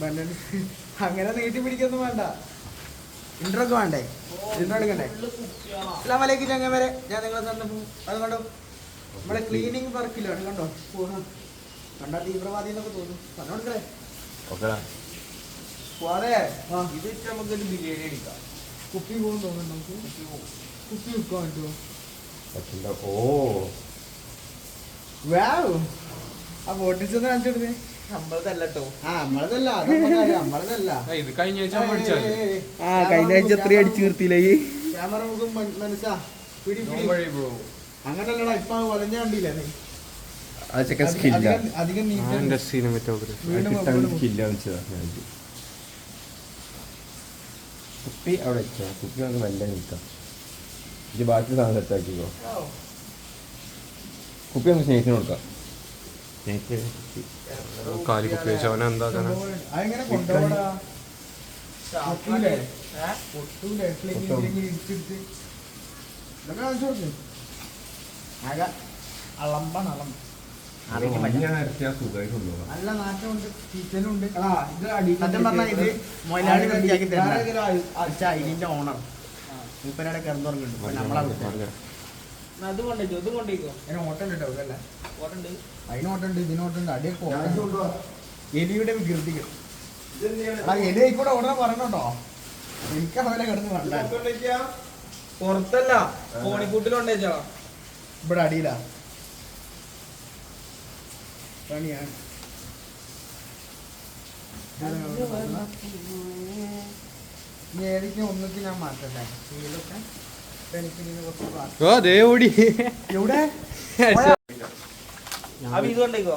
ബണ്ണൻ അങ്ങനെ നീട്ടി പിടിക്കൊന്നും വേണ്ട. ഇൻട്രോ ഒക്കെ വേണ്ടേ? ഇൻട്രോ എടുക്കണ്ടേ? വലൈക്കും ചങ്ങന്മാരെ. ഞാൻ നിങ്ങളെ തന്നപ്പോൾ അത് കണ്ടോ? നമ്മുടെ ക്ലീനിങ് വർക്കിലാണ് കണ്ടോ? പോഹാ. കണ്ടാ തീവ്രവാദി എന്നൊക്കെ തോന്നും പറഞ്ഞോടുക്കേ പോവാതെ ആ. ഇത് വെച്ച് നമുക്കൊരു ബിരിയാണി അടിക്കാം കുപ്പി പോകും തോന്നുന്നു നമുക്ക്. കുപ്പി വെക്കാൻ പറ്റുമോ? ഓ. വാവ്. ആ പൊട്ടിച്ചൊന്ന് കാണിച്ചെടുത്തേ ഇത് കഴിഞ്ഞ ആഴ്ച ആ കഴിഞ്ഞ ആഴ്ച എത്ര അടിച്ചു നിർത്തിയില്ലേ? ക്യാമറ മുഖം മനസ്സാ പിടി ബ്രോ അങ്ങനല്ലടാ ഇപ്പൊ വലഞ്ഞ കണ്ടില്ലേ നീ? സ്കില്ല സിനിമറ്റോഗ്രഫി കിട്ടാൻ സ്കില്ല കുപ്പി അവിടെ വെച്ചോ കുപ്പി നമുക്ക് മെല്ലെ നിൽക്കാം ഇത് ബാക്കി സാധനം സെറ്റാക്കിക്കോ. കുപ്പി നമുക്ക് സ്നേഹിത്തിന് കൊടുക്കാം. കാലി കുപ്പി വെച്ച് അവനെ നല്ല നാറ്റമുണ്ട് ആ ഇത് സത്യം പറഞ്ഞാൽ മൊയിലാളി വൃത്തിയാക്കി തരുന്ന ഓണർ മൂപ്പനാടെ കിടന്നുറങ്ങുന്നുണ്ട് ഇപ്പൊ നമ്മളെ വീട്ടിൽ. അത് കൊണ്ടേക്കോ ഇത് കൊണ്ടേക്കോ അതിന് ഓട്ടം ഉണ്ട് അല്ലേ ഓട്ടുണ്ട് അതിന് ഓട്ടം ഉണ്ട് ഇതിന് ഓട്ടം ഉണ്ട് അടിയൊക്കെ ഓട്ടം എലിയുടെ വികൃതികൾ ആ എലി ഉടനെ പറഞ്ഞോട്ടോ? എനിക്ക് അവരെ കിടന്ന് പുറത്തല്ല കോണിക്കൂട്ടിലുണ്ടേച്ചാ ഇവിടെ അടിയിലാ. പണിയാണ്. ഇനി ഏതൊക്കെ ഒന്നൊക്കെ ഞാൻ മാറ്റട്ടെ ഇതിലൊക്കെ ഓടി. എവിടെ? അപ്പൊ ഇത് കൊണ്ടേക്കോ?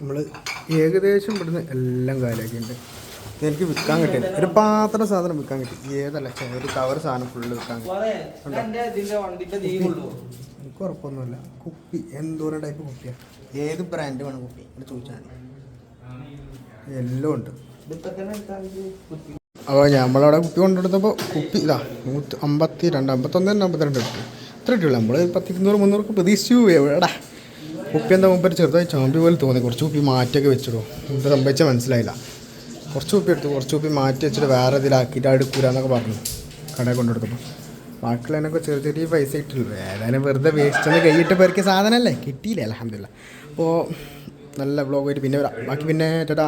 നമ്മൾ ഏകദേശം ഇവിടുന്ന് എല്ലാം കാര്യമാക്കിയിട്ടുണ്ട് എനിക്ക് വിൽക്കാൻ കിട്ടിയത് ഒരു പാത്രം സാധനം വിൽക്കാൻ കിട്ടി. ഏതല്ല ഒരു കവർ സാധനം ഫുള്ള് വിൽക്കാൻ കിട്ടി. എനിക്ക് ഉറപ്പൊന്നുമില്ല. കുപ്പി എന്തോരം ടൈപ്പ് കുപ്പിയാണ് ഏത് ബ്രാൻഡ് വേണം കുപ്പി? ചോദിച്ചാൽ മതി. എല്ലാം ഉണ്ട് അപ്പോൾ നമ്മളവിടെ കുപ്പി കൊണ്ടെടുത്തപ്പോൾ കുപ്പി ഇതാ നൂറ്റി അമ്പത്തി രണ്ട് അമ്പത്തൊന്ന് തന്നെ അമ്പത്തിരണ്ട് കിട്ടി ഇത്ര കിട്ടിയുള്ളൂ നമ്മൾ പത്ത് ഇരുന്നൂറ് മുന്നൂറ് പ്രതീക്ഷിച്ചു എവിടെടാ? കുപ്പി എന്താ മുമ്പ് ചെറുതായി ചാമ്പി പോലെ തോന്നി. കുറച്ച് കുപ്പി മാറ്റിയൊക്കെ വെച്ചിടും. എന്താ സംഭവിച്ചാൽ മനസ്സിലായില്ല. കുറച്ച് കുപ്പി എടുത്തു. കുറച്ച് കുപ്പി മാറ്റി വെച്ചിട്ട് വേറെ ഇതിലാക്കിയിട്ട് എടുക്കൂലെന്നൊക്കെ പറഞ്ഞു. കടയിൽ കൊണ്ടെടുത്തപ്പോൾ ബാക്കിയുള്ളതിനൊക്കെ ചെറിയ ചെറിയ പൈസ ഇട്ടുള്ളൂ ഏതായാലും വെറുതെ വേസ്റ്റ് ഒന്ന് കൈയിട്ട് പേർക്ക് സാധനമല്ലേ? കിട്ടിയില്ല? അലഹമില്ല അപ്പോൾ നല്ല വ്ളോഗായിട്ട് പിന്നെ വരാം. ബാക്കി പിന്നെ ചേട്ടാ.